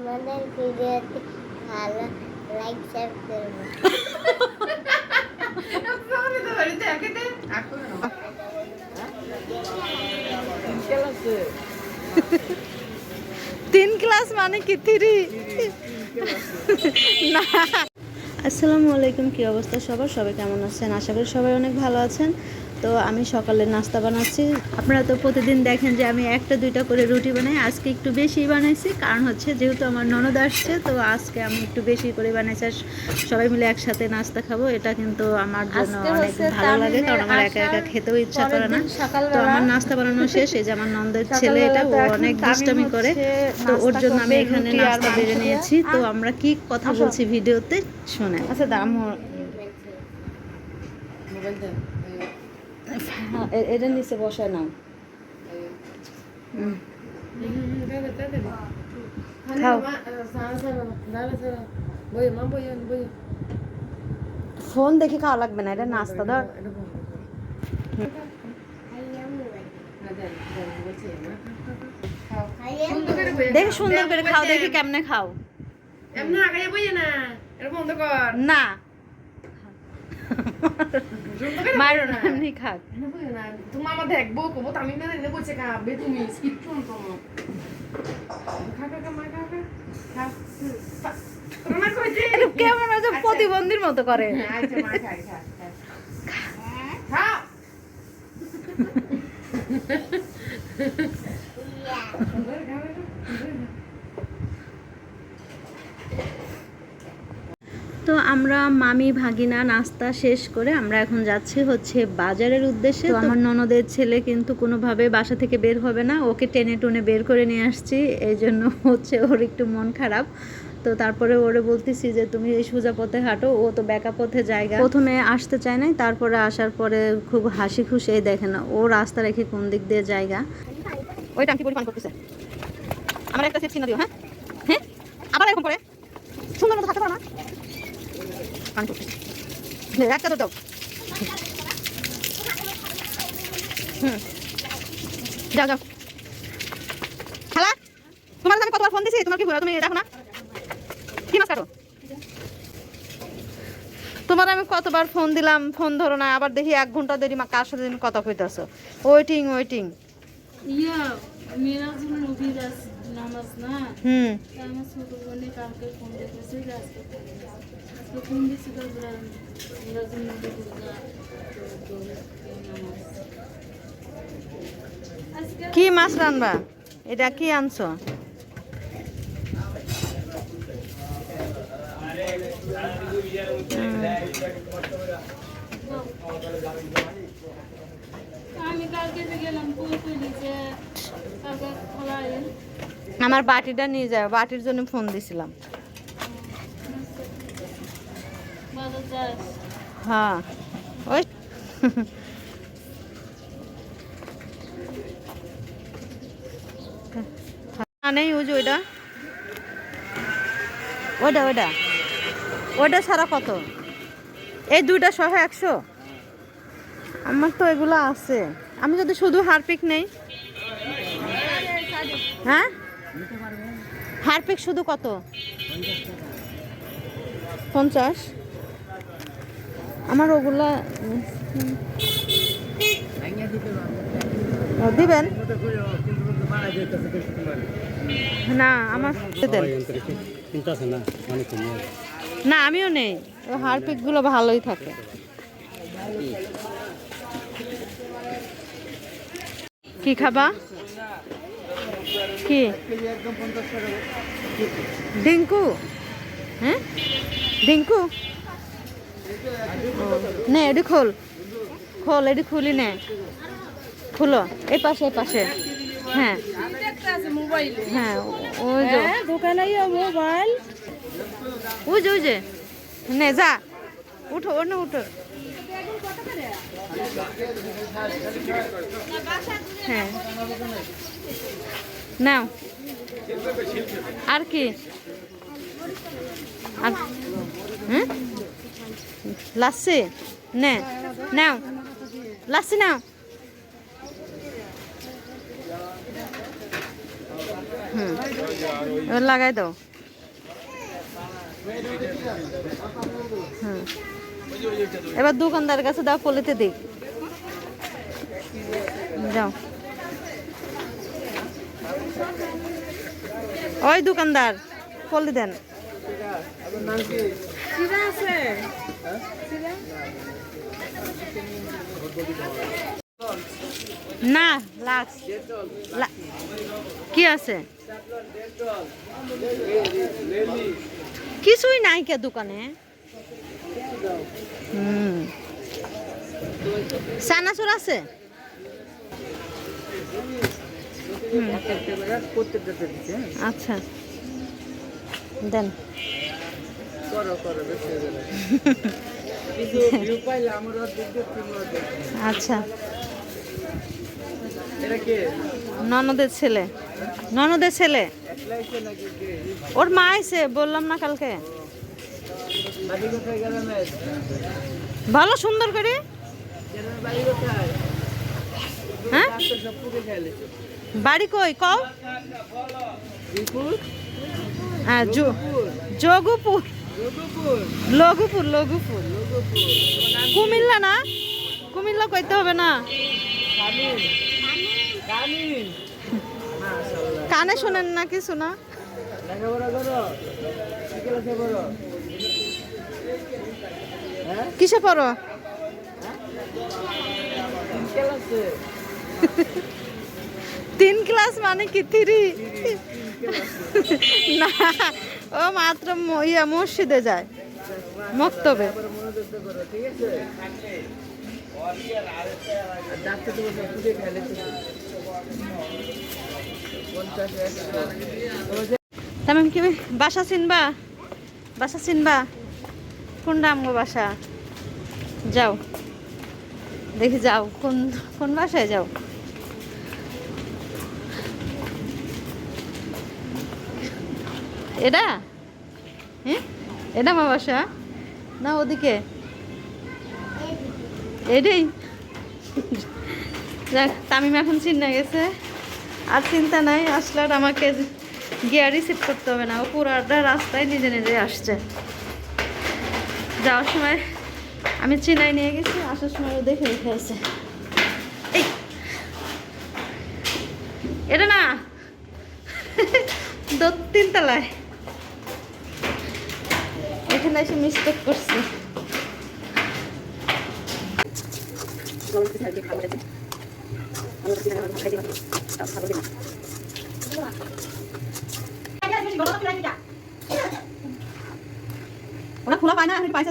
আমাদের ভিডিওতে ভালো লাইক শেয়ার করবেন। তিন ক্লাস মানে কি থ্রি না। আসসালামু আলাইকুম, কী অবস্থা সবার? সবাই কেমন আছেন? আশা করি সবাই অনেক ভালো আছেন। তো আমি সকালে নাস্তা বানাচ্ছি। আপনারা তো প্রতিদিন দেখেন যে আমি একটা দুইটা করে রুটি বানাই। আজকে একটু বেশি বানাইছি কারণ হচ্ছে যেহেতু আমার ননদ আসছে তো আজকে আমি একটু বেশি করে বানাইছি। আর সবাই মিলে একসাথে নাস্তা খাব এটা কিন্তু আমার জন্য অনেক ভালো লাগে কারণ আমার একা একা খেতেও ইচ্ছা করে না। তো আমার নাস্তা বানানো শেষ এই যে আমার নন্দের ছেলে এটা ও অনেক দুষ্টামি করে। তো ওর জন্য আমি এখানে নাস্তা বেড়ে নিয়েছি। তো আমরা কি কথা বলছি ভিডিওতে শোনেন। আচ্ছা দাম। এটা নিচে বসায় নাও। ফোন দেখে খাওয়া লাগবে না এটা নাস্তা ধর। দেখে সুন্দর করে খাও দেখি কেমনে খাও। না এটা বন্ধ কর না। মারো না। এমনি খাক। এনে তুমি আমার দেখব কবো আমি না এনে বসে খাবে তুমি স্কিপ শুন খা খা খা মা খা খা। খা খা। তোর মা কইছে? এটা কেমন হচ্ছে প্রতিবন্ধীর মতো করে। আচ্ছা খা খা খাও তো আমরা, মামি, ভাগিনা, নাস্তা শেষ করে আমরা এখন যাচ্ছি হচ্ছে বাজারের উদ্দেশ্যে। তো আমার ননদের ছেলে কিন্তু কোনোভাবে বাসা থেকে বের হবে না। ওকে টেনে টুনে বের করে নিয়ে আসছি। এই জন্য হচ্ছে ওর একটু মন খারাপ। তো তারপরে ওরে বলতেছি যে, তুমি এই সোজা পথে হাঁটো। ও তো ব্যাকা পথে জায়গা। প্রথমে আসতে চায় নাই। তারপরে আসার পরে খুব হাসি খুশি দেখে না ও রাস্তা রেখে কোন দিক দিয়ে জায়গা? আমার একটা সেট চিহ্ন দিও হ্যাঁ? হ্যাঁ? আবার এরকম করে। সুন্দর মতো পারো না? নে, একটা তো দাও। হুম। যাও যাও। খালা তোমার আমি কতবার ফোন দিছি? তোমার কি তুমি দেখো না। কি মাছ কাটো? তোমার আমি কতবার ফোন দিলাম ফোন ধরো না। আবার দেখি এক ঘণ্টা দেরি মা কার সাথে তুমি কথা কইতেছো? ওয়েটিং ওয়েটিং ইয়া নামাজ না? হুম। আমার ছোট বোনে কালকে ফোন দেখেছে আজকে কি মাছ রানবা এটা কি আনছো? আমার বাটিটা নিয়ে যাও বাটির জন্য ফোন দিছিলাম। হ্যাঁ। ওই। নেই, ওই ওইটা। ওইটা ওইটা। ওইটা ছাড়া কত? এই দুইটা সহ একশো। আমার তো এগুলো আছে। আমি যদি শুধু হারপিক নেই। হ্যাঁ? হারপিক শুধু কত? পঞ্চাশ। আমার ওগুলা দিবেন? না, আমার না, আমিও নেই। ওই হারপিকগুলো ভালোই থাকে। কি খাবা? কি? ডিঙ্কু? হ্যাঁ? ডিঙ্কু? নে এডি খোল। খোল এডি খুলি নে। খুলো এই পাশে এই পাশে। হ্যাঁ। হ্যাঁ ওই যে। দোকানে মোবাইল। ওই যে ওই যে। নে যা। উঠো অন্য উঠো। হ্যাঁ। নাও। আর কি? আর হুম? লাসি, নে, নাও, লাসি নাও। হুম লাগাই দাও। হুম, এবার দোকানদারের কাছে দাও, পলিতে দিক যাও। ওই দোকানদার, পলি দেন। না লাক্স। লা- কি আছে? কিছুই নাই কে দোকানে। হুম। চানাচুর আছে? আচ্ছা। দেন। আচ্ছা। ননদের ছেলে। ননদের ছেলে? ওর মা আইছে বললাম না কালকে। ভালো সুন্দর করে? হ্যাঁ? বাড়ি কই? কও। হ্যাঁ যোগপুর। লঘুপুর লঘুপুর কুমিল্লা না? কুমিল্লা কইতে হবে না? কানে শোনেন না কিছু না? কিসে পড়ো? তিন ক্লাস মানে কি থ্রি না ও মাত্র ইয়া মসজিদে যায়। মক্তবে। তামিম, কি বাসা চিনবা? বাসা চিনবা? কোন আমগো বাসা? যাও। দেখি যাও, কোন কোন বাসায় যাও? এটা? হ্যাঁ এটা আমার বাসা না, ওদিকে। এটাই। যাক, তামিম এখন চিন্তা গেছে। আর চিন্তা নাই, আসলে আর আমাকে গিয়ে রিসিভ করতে হবে না। ও পুরাটা রাস্তায় নিজে নিজে আসছে। যাওয়ার সময় আমি চিনাই নিয়ে গেছি, আসার সময় ও দেখে রেখে এই! এটা না? দো তিনতলায় এখানে এসে মিস্টেক করছি। ওরা খোলা পায় না আমি পাইছে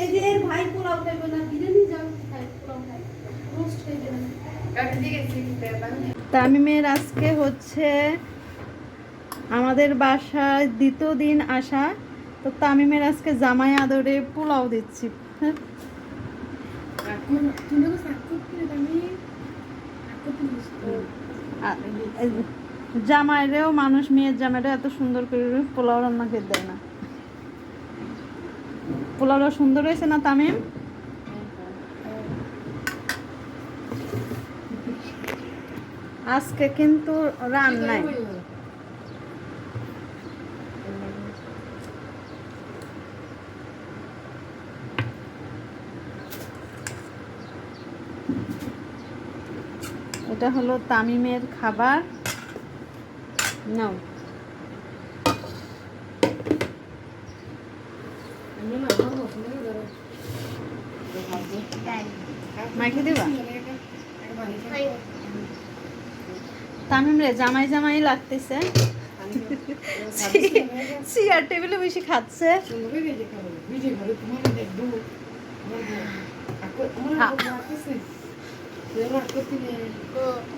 এই যে এর ভাই পোলাও খাইবে না বিরিয়ানি যাও খাই পোলাও খাই। রোস্ট যাবে কাকে দিকে শিখতে তামিমের আজকে হচ্ছে আমাদের বাসায় দ্বিতীয় দিন আসা। তো তামিমের আজকে জামাই আদরে পোলাও দিচ্ছি। হ্যাঁ? জামাইরেও মানুষ মেয়ের জামাইরা এত সুন্দর করে পোলাও রান্না খেতে দেয় না। পোলাওটা সুন্দর হয়েছে না তামিম? আজকে কিন্তু রান নাই এটা হলো তামিমের খাবার। নাও। মাইকে দিবা? তামিম রে জামাই জামাই লাগতেছে। চেয়ার টেবিলে বেশি খাচ্ছে।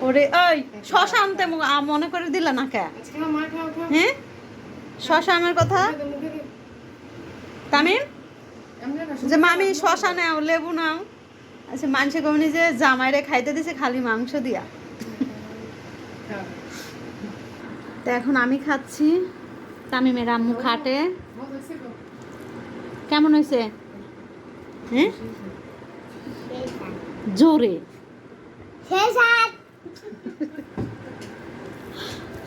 ওরে ওই শশা আনতে মনে করে দিলা না কে? হ্যাঁ? শশা আনার কথা? তামিম যে মামি শশা নাও লেবু নাও আচ্ছা মানুষে কমনি যে জামাইরে খাইতে দিছে খালি মাংস দিয়া তো এখন আমি খাচ্ছি তামিমের আম্মু খাটে কেমন হয়েছে হ্যাঁ জোরে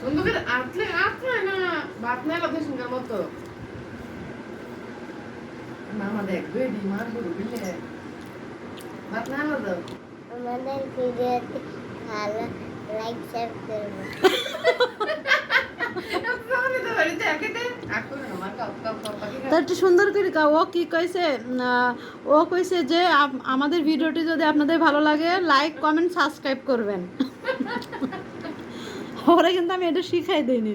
সুন্দর আটলে আটলে না মতো মামা দেখবে ডিমান্ড করবে বুঝলে ভাত না আলাদা আমাদের ভিডিওতে ভালো লাইক শেয়ার করব সুন্দর করে ও কি কইছে ও কইছে যে আমাদের ভিডিওটি যদি আপনাদের ভালো লাগে লাইক কমেন্ট সাবস্ক্রাইব করবেন। ওরা কিন্তু আমি এটা শিখাই দিইনি।